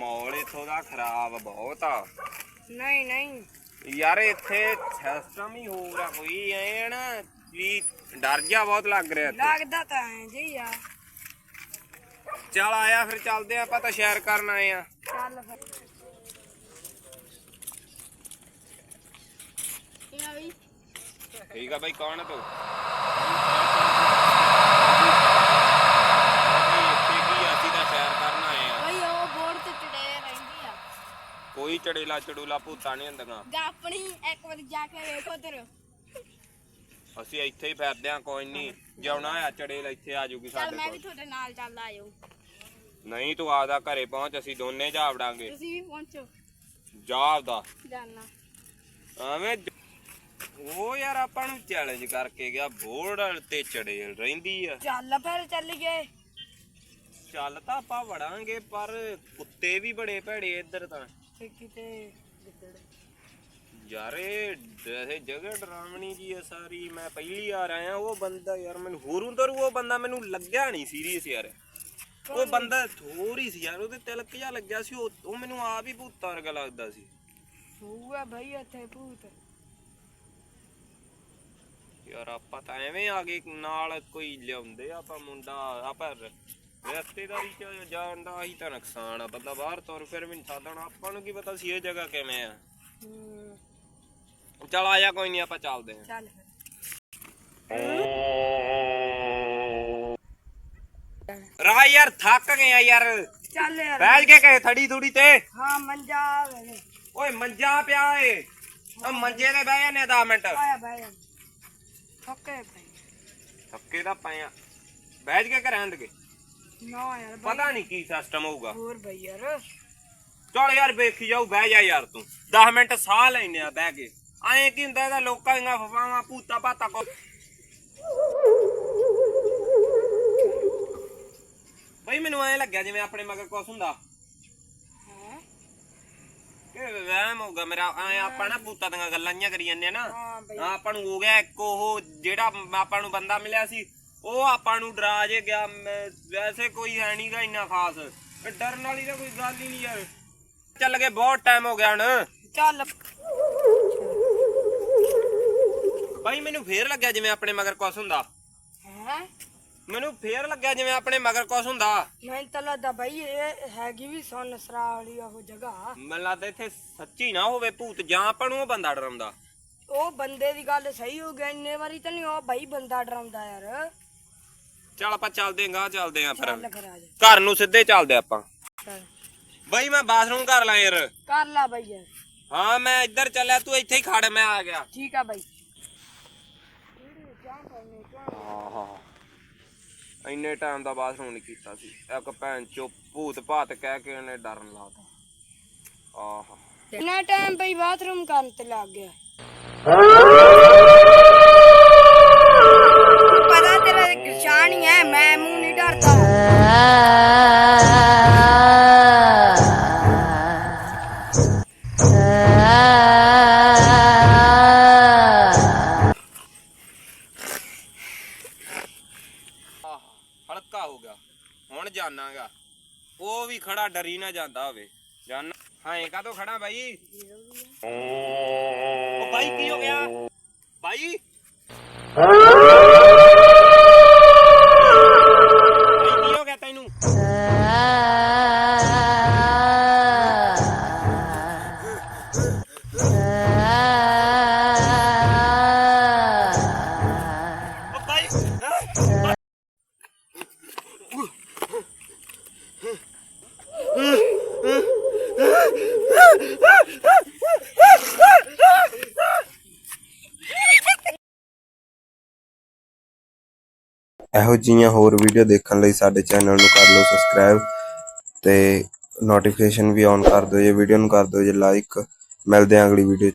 ਮਾਹੌਲ ਇੱਥੋਂ ਦਾ ਖਰਾਬ ਬਹੁਤ ਆ। ਨਹੀਂ ਨਹੀਂ। ਯਾਰ ਇੱਥੇ ਸਿਸਟਮ ਹੀ ਹੋਰ ਆ ਕੋਈ ਐ ਨਾ ਵੀ ਡਰ ਜਾ ਬਹੁਤ ਲੱਗ ਰਿਹਾ ਇੱਥੇ। ਲੱਗਦਾ ਤਾਂ ਐ ਜੀ ਆ। ਚੱਲ ਆਇਆ ਫਿਰ ਚੱਲਦੇ ਆ ਆਪਾਂ ਤਾਂ ਸ਼ੇਅਰ ਕਰਨ ਆਏ ਆ ਚੱਲ ਫਿਰ। ਇਹ ਆ ਵੀ ਠੀਕ ਆ ਬਾਈ ਕੌਣ ਆ ਤੂੰ ਇੱਥੇ ਕੀ ਆ, ਅਸੀਂ ਤਾਂ ਸ਼ੇਅਰ ਕਰਨ ਆਏ ਆ ਬਈ ਉਹ ਬੋਰਡ ਤੇ ਚੜੇ ਰਹਿੰਦੀ ਆ ਕੋਈ ਚੜੇਲਾ ਚੜੂਲਾ ਭੂਤਾਂ ਨਹੀਂ ਹੁੰਦੀਆਂ। ਗਾ ਆਪਣੀ ਇੱਕ ਵਾਰ ਜਾ ਕੇ ਵੇਖੋ ਤੇਰੇ ਅਸੀਂ ਇੱਥੇ ਹੀ ਫਿਰਦੇ ਆ ਕੋਈ ਨਹੀਂ। ਜਾਉਣਾ ਆ ਚੜੇਲ ਇੱਥੇ ਆ ਜੂਗੀ ਚੱਲ ਸਾਡੇ ਮੈਂ ਵੀ ਕੋਲ। ਤੁਹਾਡੇ ਨਾਲ ਚੱਲ ਆਇਓ। ਨਹੀਂ ਤੂੰ ਆਦਾ ਘਰੇ ਪਹੁੰਚ ਅਸੀਂ ਦੋਨੇ ਜਾ ਵੜਾਂਗੇ ਤੁਸੀਂ ਵੀ ਪਹੁੰਚੋ। ਜਾ ਆਪਦਾ ਜਾਨਾ। ਐਵੇਂ ਜ- ਉਹ ਯਾਰ ਆਪਾਂ ਨੂੰ ਚੈਲੰਜ ਕਰਕੇ ਗਿਆ ਬੋਰਡ ਤੇ ਚੜੇਲ ਰਹਿੰਦੀ ਆ। ਚੱਲ ਫਿਰ ਚੱਲ ਗਏ ਚੱਲ ਤਾਂ ਆਪਾਂ ਵੜਾਂਗੇ ਪਰ ਕੁੱਤੇ ਵੀ ਬੜੇ ਭੈੜੇ ਇੱਧਰ ਤਾਂ। ਤੇ ਕਿਤੇ ਗਿੱਦੜ ਯਾਰ ਇਹ ਡ- ਇਹ ਜਗ੍ਹਾ ਡਰਾਵਣੀ ਜੀ ਆ ਸਾਰੀ। ਮੈਂ ਪਹਿਲੀ ਵਾਰ ਆਇਆ ਉਹ ਬੰਦਾ ਯਾਰ ਮੈਨੂੰ ਹੋਰੂ ਤੋਂ ਉਹ ਬੰਦਾ ਮੈਨੂੰ ਲੱਗਿਆ ਨਹੀਂ ਸੀਰੀਅਸ ਯਾਰ। ਉਹ ਬੰਦਾ ਥੋੜੀ ਸੀ ਯਾਰ ਉਹਦੇ ਤਿਲਕ ਜਿਹਾ ਲੱਗਿਆ ਸੀ ਉਹ ਉਹ ਮੈਨੂੰ ਆਪ ਹੀ ਭੂਤਾਂ ਵਰਗਾ ਲੱਗਦਾ ਸੀ। ਹੋਊਗਾ ਬਈ ਇੱਥੇ ਭੂਤ। ਯਾਰ ਆਪਾਂ ਤਾਂ ਐਵੇਂ ਆ ਗਏ ਨਾਲ ਕੋਈ ਲਿਆਉਂਦੇ ਆਪਾਂ ਮੁੰਡਾ ਆਪਾਂ ਰ- ਰਿਸ਼ਤੇਦਾਰੀ ਚ ਜਾਣ ਦਾ ਹੀ ਤਾਂ ਨੁਕਸਾਨ ਆ ਬੰਦਾ ਬਾਹਰ ਤੁਰ ਫਿਰ ਵੀ ਨਹੀਂ ਸਕਦਾ ਹੁਣ ਆਪਾਂ ਨੂੰ ਕੀ ਪਤਾ ਸੀ ਇਹ ਜਗ੍ਹਾ ਕਿਵੇਂ ਆ। ਹੂੰ ਚਲ ਆਇਆ ਕੋਈ ਨਹੀਂ ਆਪਾਂ ਚੱਲਦੇ ਆ ਚੱਲ ਰਾਹ ਯਾਰ ਥੱਕ ਗਏ ਆ ਯਾਰ। ਚੱਲ ਯਾਰ। ਬੈਠ ਕੇ ਕਹੇ ਥੜੀ ਥੂੜੀ ਤੇ। ਹਾਂ ਮੰਜਾ ਵੇ। ਓਏ ਮੰਜਾ ਪਿਆ ਏ। ਉਹ ਮੰਜੇ ਤੇ ਬਹਿ ਜਾਂਦੇ 10 ਮਿੰਟ। ਆਇਆ ਬਈ ਓਕੇ ਬਈ ਥੱਕੇ ਤਾਂ ਪਏ ਆ। ਬੈਠ ਕੇ ਘਰਾਂ ਦੇ ਨਾ ਯਾਰ ਬਈ। ਪਤਾ ਨਹੀਂ ਕੀ ਸਿਸਟਮ ਹੋਊਗਾ। ਹੋਰ ਬਈ ਯਾਰ। ਚਲ ਯਾਰ ਵੇਖੀ ਜਾਊ ਬਹਿ ਜਾ ਯਾਰ ਤੂੰ। 10 ਮਿੰਟ ਸਾਹ ਲੈਨੇ ਆ ਬਹਿ ਕੇ। ਐਂ ਕੀ ਹੁੰਦਾ ਇਹਦਾ ਲੋਕਾਂ ਦੀਆਂ ਫਵਾਵਾਂ ਭੂਤਾ ਭਾਤਾ ਕੋ ਬਈ ਮੈਨੂੰ ਐਂ ਲੱਗਿਆ ਜਿਵੇਂ ਆਪਣੇ ਮਗਰ ਕੁਛ ਹੁੰਦਾ। ਹੈ? ਕਿ ਵਹਿਮ ਹੋਊਗਾ ਮੇਰਾ। ਐਂ ਆਪਾਂ ਨਾ ਭੂਤਾਂ ਦੀਆਂ ਗੱਲਾਂ ਜੀਆਂ ਕਰੀ ਜਾਂਦੇ ਆ ਨਾ। ਹਾਂ ਬਈ। ਹਾਂ, ਆਪਾਂ ਨੂੰ ਹੋ ਗਿਆ ਇੱਕ ਉਹ ਜਿਹੜਾ ਆਪਾਂ ਨੂੰ ਬੰਦਾ ਮਿਲਿਆ ਸੀ ਉਹ ਆਪਾਂ ਨੂੰ ਡਰਾ ਜੇ ਗਿਆ ਮੈਂ- ਵੈਸੇ ਕੋਈ ਹੈ ਨਹੀਂਗਾ ਇੰਨਾ ਖਾਸ। ਡਰਨ ਵਾਲੀ ਤਾਂ ਕੋਈ ਗੱਲ ਹੀ ਨਹੀਂ ਯਾਰ। ਚੱਲ ਗਏ ਬਹੁਤ ਟਾਈਮ ਹੋ ਗਿਆ ਹੁਣ। ਚੱਲ। ਭਾਈ ਮੈਨੂੰ ਫੇਰ ਲੱਗਿਆ ਜਿਵੇਂ ਆਪਣੇ ਮਗਰ ਕੁਛ ਹੁੰਦਾ। ਹੈ? ਮੈਨੂੰ ਫੇਰ ਲੱਗਿਆ ਜਿਵੇਂ ਆਪਣੇ ਮਗਰ ਕੁਛ ਹੁੰਦਾ। ਮੈਂ ਤਾਂ ਲੱਗਦਾ ਬਈ ਇਹ ਹੈਗੀ ਵੀ ਸਰਾ ਵਾਲੀ ਉਹ ਜਗ੍ਹਾ। ਮੈਨੂੰ ਲੱਗਦਾ ਇੱਥੇ ਸੱਚੀ ਨਾ ਹੋਵੇ ਭੂਤ ਜਾਂ ਆਪਾਂ ਨੂੰ ਉਹ ਬੰਦਾ ਡਰਾਉਂਦਾ। ਉਹ ਬੰਦੇ ਦੀ ਗੱਲ ਸਹੀ ਹੋ ਗਈ ਇੰਨੇ ਵਾਰੀ ਤਾਂ ਨਹੀਂ ਉਹ ਬਈ ਬੰਦਾ ਡਰਾਉਂਦਾ ਯਾਰ। ਚੱਲ ਆਪਾਂ ਚੱਲਦੇ ਆਂ ਗਾਂ ਚੱਲਦੇ ਆਂ ਫਿਰ। ਚੱਲ ਫਿਰ ਆ ਜਾ। ਘਰ ਨੂੰ ਸਿੱਧੇ ਚੱਲਦੇ ਆਪਾਂ। ਚੱਲ। ਬਈ ਮੈਂ ਬਾਥਰੂਮ ਕਰ ਲਾਂ ਯਾਰ। ਕਰ ਲਾ ਬਈ ਯਾਰ। ਹਾਂ ਮੈਂ ਇੱਧਰ ਚੱਲਿਆ ਤੂੰ ਇੱਥੇ ਹੀ ਖੜ ਮੈਂ ਆ ਗਿਆ। ਠੀਕ ਆ ਬਈ। ਇੰਨੇ ਟਾਈਮ ਦਾ ਬਾਥਰੂਮ ਨਹੀਂ ਕੀਤਾ ਸੀ। ਇੱਕ ਭੈਣ ਚੋ ਭੂਤ ਭਾਤ ਕਹਿ ਕੇ ਉਹਨੇ ਡਰਨ ਲਾਤਾ ਆਹ। ਕਿੰਨਾ ਟਾਈਮ ਬਈ ਬਾਥਰੂਮ ਕਰਨ ਤੇ ਲੱਗ ਗਿਆ। ਮੂੰਹ ਹਲਕਾ ਹੋ ਗਿਆ। ਹੁਣ ਜਾਣਾਗਾ। ਉਹ ਵੀ ਖੜਾ ਡਰੀ ਨਾ ਜਾਂਦਾ ਹੋਵੇ। ਜਾਨਾ ਹਾਂ, ਇਹ ਕਾਹਤੋਂ ਖੜਾ ਬਾਈ? ਉਹ ਬਾਈ, ਕੀ ਹੋ ਗਿਆ? ਬਾਈ? ਇਹੋ ਜੀਆਂ ਹੋਰ ਵੀਡੀਓ ਦੇਖਣ ਲਈ ਸਾਡੇ ਚੈਨਲ ਨੂੰ ਕਰ ਲਓ ਸਬਸਕ੍ਰਾਈਬ ਤੇ ਨੋਟੀਫਿਕੇਸ਼ਨ ਵੀ ਔਨ ਕਰ ਦਿਓ, ਜੇ ਵੀਡੀਓ ਨੂੰ ਕਰ ਦਿਓ, ਜੇ ਲਾਈਕ ਮਿਲਦੇ ਹਾਂ ਅਗਲੀ ਵੀਡੀਓ